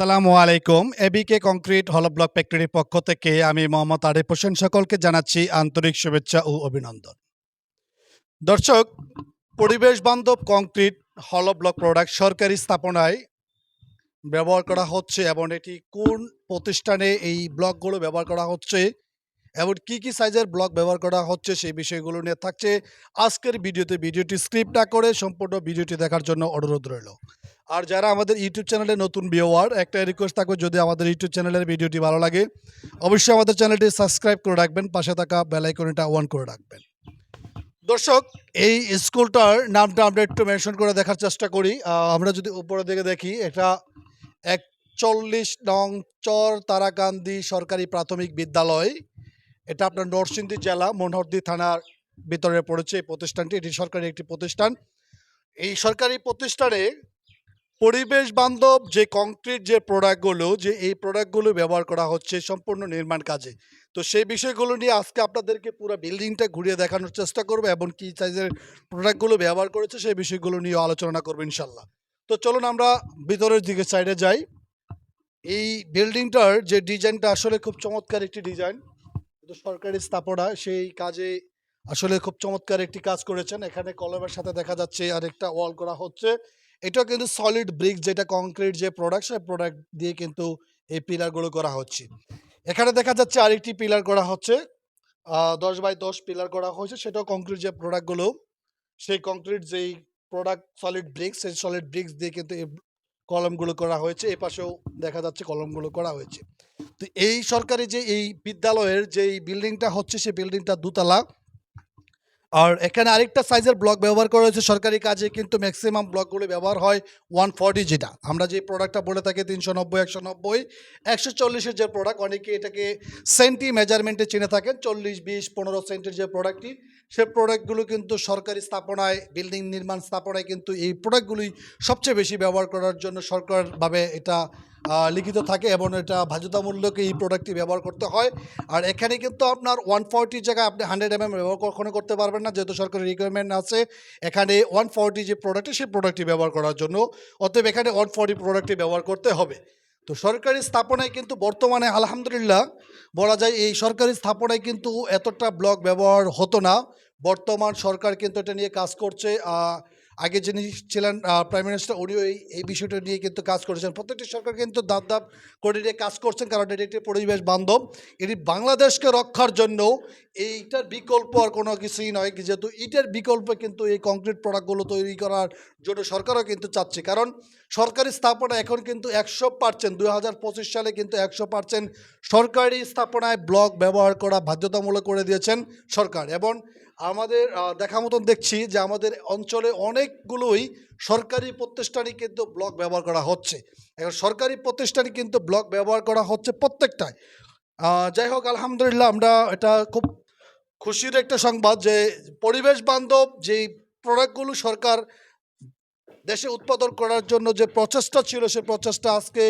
আসসালামু আলাইকুম। এবিকে কংক্রিট হল ব্লক ফ্যাক্টরির পক্ষ থেকে আমি মোহাম্মদ আরিফ হোসেন সকলকে জানাচ্ছি আন্তরিক শুভেচ্ছা ও অভিনন্দন। দর্শক, পরিবেশ বান্ধব কংক্রিট হল ব্লক প্রোডাক্ট সরকারি স্থাপনায় ব্যবহার করা হচ্ছে এবং এটি কোন প্রতিষ্ঠানে এই ব্লকগুলো ব্যবহার করা হচ্ছে এবং কি কি সাইজের ব্লক ব্যবহার করা হচ্ছে সেই বিষয়গুলো নিয়ে থাকছে আজকের ভিডিওতে। ভিডিওটি স্ক্রিপ্ট না করে সম্পূর্ণ ভিডিওটি দেখার জন্য অনুরোধ রইল। আর যারা আমাদের ইউটিউব চ্যানেলে নতুন ভিওয়ার একটা রিকোয়েস্ট থাকবে যদি আমাদের ইউটিউব চ্যানেলের ভিডিওটি ভালো লাগে, অবশ্যই আমাদের চ্যানেলটি সাবস্ক্রাইব করে রাখবেন, পাশে থাকা বেল আইকনটা অন করে রাখবেন। দর্শক, এই স্কুলটার নামটা আমরা একটু মেনশন করে দেখার চেষ্টা করি। আমরা যদি উপরের দিকে দেখি, এটা একচল্লিশ নং চর তারাকান্দি সরকারি প্রাথমিক বিদ্যালয়। এটা আপনার নরসিংদী জেলা, মনোহরদী থানার ভিতরে পড়েছে এই প্রতিষ্ঠানটি। এটি সরকারি একটি প্রতিষ্ঠান। এই সরকারি প্রতিষ্ঠানে পরিবেশ বান্ধব যে কংক্রিট যে প্রোডাক্টগুলো যে এই প্রোডাক্টগুলো ব্যবহার করা হচ্ছে সম্পূর্ণ নির্মাণ কাজে। তো সেই বিষয়গুলো নিয়ে আজকে আপনাদেরকে পুরো বিল্ডিংটা ঘুরিয়ে দেখানোর চেষ্টা করব এবং কী সাইজের প্রোডাক্টগুলো ব্যবহার করেছে সেই বিষয়গুলো নিয়ে আলোচনা করব ইনশাল্লাহ তো চলুন আমরা ভিতরের দিকে সাইডে যাই। এই বিল্ডিংটার যে ডিজাইনটা আসলে খুব চমৎকার একটি ডিজাইন সরকারি স্থাপনা, সেই কাজে আসলে খুব চমৎকার একটি কাজ করেছেন। এখানে কলমের সাথে দেখা যাচ্ছে আরেকটা ওয়াল করা হচ্ছে। এটাও কিন্তু সলিড ব্রিক যেটা কংক্রিট যে প্রোডাক্ট সেই প্রোডাক্ট দিয়ে কিন্তু এই পিলারগুলো করা হচ্ছে। এখানে দেখা যাচ্ছে আরেকটি পিলার করা হচ্ছে। দশ বাই দশ পিলার করা হয়েছে। সেটাও কংক্রিট যে প্রোডাক্টগুলো সেই কংক্রিট যেই প্রোডাক্ট সলিড ব্রিক্স সেই সলিড ব্রিক্স দিয়ে কিন্তু এই কলমগুলো করা হয়েছে। এ পাশেও দেখা যাচ্ছে কলমগুলো করা হয়েছে। তো এই সরকারি যে এই বিদ্যালয়ের যে বিল্ডিংটা হচ্ছে, সেই বিল্ডিংটা দুতলা। আর এখানে আরেকটা সাইজের ব্লক ব্যবহার করা হয়েছে সরকারি কাজে, কিন্তু ম্যাক্সিমাম ব্লকগুলো ব্যবহার হয় ওয়ান ফর্টি যেটা। আমরা যে প্রোডাক্টটা বলে থাকি তিনশো নব্বই, একশো নব্বই, একশো চল্লিশের যে প্রোডাক্ট অনেকে এটাকে সেন্টি মেজারমেন্টে চিনে থাকেন, চল্লিশ, বিশ, পনেরো সেন্টের যে প্রোডাক্টটি সে প্রোডাক্টগুলো কিন্তু সরকারি স্থাপনায় বিল্ডিং নির্মাণ স্থাপনায় কিন্তু এই প্রোডাক্টগুলোই সবচেয়ে বেশি ব্যবহার করার জন্য সরকারভাবে এটা লিখিত থাকে এবং এটা বাধ্যতামূলক এই প্রোডাক্টটি ব্যবহার করতে হয়। আর এখানে কিন্তু আপনার ওয়ান ফোরটির জায়গায় আপনি হান্ড্রেড এম এম ব্যবহার কখনো করতে পারবেন না, যেহেতু সরকারি রিকোয়ারমেন্ট আছে। এখানে ওয়ান ফোরটি যে প্রোডাক্টটি সেই প্রোডাক্টটি ব্যবহার করার জন্য। অতএব এখানে ওয়ান ফোরটি প্রোডাক্টটি ব্যবহার করতে হবে। তো সরকারি স্থাপনায় কিন্তু বর্তমানে আলহামদুলিল্লাহ বলা যায় এই সরকারি স্থাপনায় কিন্তু এতটা ব্লক ব্যবহার হতো না। বর্তমান সরকার কিন্তু এটা নিয়ে কাজ করছে। আগে যিনি ছিলেন প্রাইম মিনিস্টার উনিও এই এই বিষয়টা নিয়ে কিন্তু কাজ করেছেন। প্রত্যেকটি সরকার কিন্তু দাপ দাপ করে নিয়ে কাজ করছেন, কারণ এটি একটি পরিবেশ বান্ধব। এটি বাংলাদেশকে রক্ষার জন্য এইটার বিকল্প আর কোনো কিছুই নয়, যেহেতু ইটের বিকল্প কিন্তু এই কংক্রিট প্রোডাক্টগুলো তৈরি করার জন্য সরকারও কিন্তু চাচ্ছে। কারণ সরকারি স্থাপনা এখন কিন্তু একশো পার্সেন্ট দুই হাজার পঁচিশ সালে কিন্তু একশো পার্সেন্ট সরকারি স্থাপনায় ব্লক ব্যবহার করা বাধ্যতামূলক করে দিয়েছেন সরকার। এবং আমাদের দেখা মতন দেখছি যে আমাদের অঞ্চলে অনেকগুলোই সরকারি প্রতিষ্ঠানই কিন্তু ব্লক ব্যবহার করা হচ্ছে। এখন সরকারি প্রতিষ্ঠানই কিন্তু ব্লক ব্যবহার করা হচ্ছে প্রত্যেকটায় যাই হোক, আলহামদুলিল্লাহ আমরা এটা খুব খুশির একটা সংবাদ যে পরিবেশ বান্ধব যেই প্রোডাক্টগুলো সরকার দেশে উৎপাদন করার জন্য যে প্রচেষ্টা ছিল, সে প্রচেষ্টা আজকে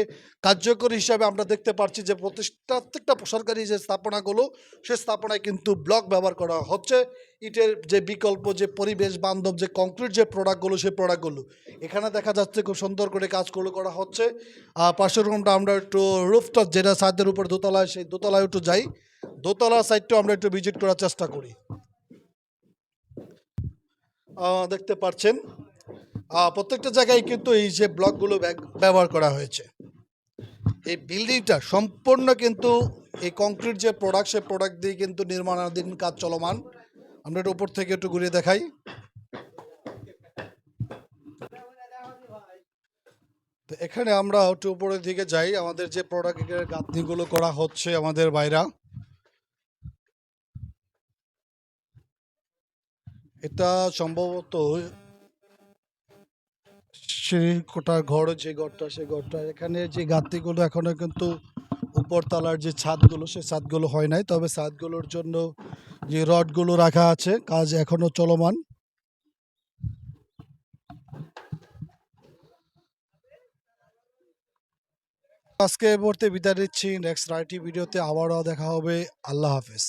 কার্যকরী হিসাবে আমরা দেখতে পাচ্ছি যে প্রত্যেকটা সরকারি যে স্থাপনাগুলো, সে স্থাপনায় কিন্তু ব্লক ব্যবহার করা হচ্ছে। ইটের যে বিকল্প, যে পরিবেশ বান্ধব, যে কংক্রিট যে প্রোডাক্টগুলো সেই প্রোডাক্টগুলো। এখানে দেখা যাচ্ছে খুব সুন্দর করে কাজগুলো করা হচ্ছে। পাশের রুমটা আমরা একটু রুফটপ যেটা ছাদের উপর দোতলায়, সেই দোতলায় একটু যাই। দোতলা সাইডটাও আমরা একটু ভিজিট করার চেষ্টা করি। দেখতে পাচ্ছেন প্রত্যেকটা জায়গায় কিন্তু এই যে ব্লকগুলো ব্যব- ব্যবহার করা হয়েছে। এই বিল্ডিংটা সম্পূর্ণ কিন্তু এই কংক্রিট যে প্রোডাক্ট সেই প্রোডাক্ট দিয়ে কিন্তু নির্মাণাধীন কাজ চলমান। আমরা একটু উপর থেকে একটু ঘুরিয়ে দেখাই। তো এখানে আমরা একটু উপরের দিকে যাই। আমাদের যে প্রোডাক্টের গাঁথনিগুলো করা হচ্ছে আমাদের বাইরা এটা সম্ভবত কোটার ঘর, যে ঘরটা, সেই ঘরটা। এখানে যে গাঁথনিগুলো এখনও কিন্তু উপরতলার যে ছাদগুলো, সেই ছাদগুলো হয় নাই। তবে ছাদগুলোর জন্য যে রডগুলো রাখা আছে, কাজ এখনও চলমান। আজকে এই মুহূর্তে বিদায় নিচ্ছি। নেক্সট রাইটি ভিডিওতে আবারও দেখা হবে। আল্লাহ হাফেজ।